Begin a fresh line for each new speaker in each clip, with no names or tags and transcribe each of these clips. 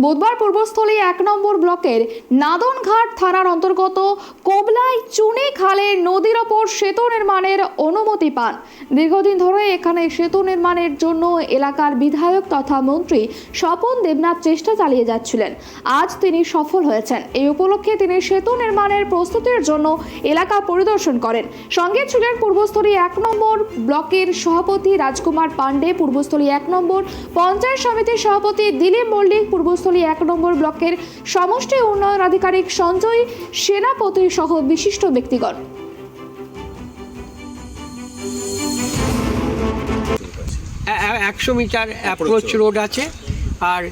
বুধবার পূর্বস্থলী এক নম্বর ব্লকের নাদনঘাট থানার অন্তর্গত কোবলাই চুনি খালের নদীর ওপর সেতু নির্মাণের অনুমতি পান। দীর্ঘদিন ধরে এখানে সেতু নির্মাণের জন্য এলাকার বিধায়ক তথা মন্ত্রী স্বপন দেবনাথ চেষ্টা চালিয়ে যাচ্ছিলেন। আজ তিনি সফল হয়েছেন। এই উপলক্ষে তিনি সেতু নির্মাণের প্রস্তুতির জন্য এলাকা পরিদর্শন করেন। সঙ্গে ছিলেন পূর্বস্থলী এক নম্বর ব্লকের সভাপতি রাজকুমার পাণ্ডে, পূর্বস্থলী এক নম্বর পঞ্চায়েত সমিতির সভাপতি দিলীপ মল্লিক, পূর্বস্থলী এক নম্বর ব্লকের সমষ্টি উন্নয়ন আধিকারিক সঞ্জয় সেনাপতি সহ বিশিষ্ট ব্যক্তিগণ।
একশো মিটার অ্যাপ্রোচ রোড আছে। আর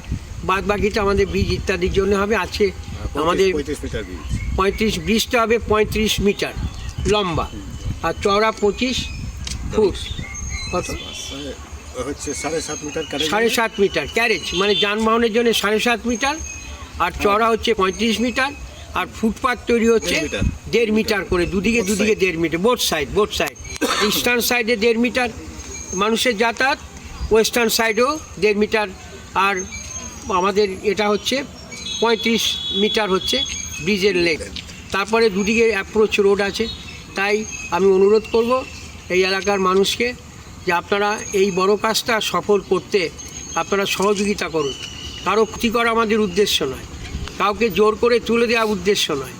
বাদ বাকিটা আমাদের বীজ ইত্যাদির জন্য হবে। আছে আমাদের
পঁয়ত্রিশ মিটার
ব্রিজটা হবে পঁয়ত্রিশ মিটার লম্বা। আর চওড়া পঁচিশ ফুট। কত?
হচ্ছে সাড়ে সাত মিটার
সাড়ে সাত মিটার ক্যারেজ মানে যানবাহনের জন্য সাড়ে সাত মিটার। আর চওড়া হচ্ছে পঁয়ত্রিশ মিটার। আর ফুটপাথ তৈরি হচ্ছে
দেড় মিটার।
করে দুদিকে দুদিকে দেড় metre both side both side eastern সাইডে দেড় মিটার মানুষের যাতায়াত ওয়েস্টার্ন সাইডেও দেড় মিটার। আর আমাদের এটা হচ্ছে পঁয়ত্রিশ মিটার হচ্ছে ব্রিজের লেগ তারপরে দুদিকে অ্যাপ্রোচ রোড আছে। তাই আমি অনুরোধ করব এই এলাকার মানুষকে যে আপনারা এই বড় কাজটা সফল করতে আপনারা সহযোগিতা করুন। কারও ক্ষতি করা আমাদের উদ্দেশ্য নয়। কাউকে জোর করে তুলে দেওয়া উদ্দেশ্য নয়।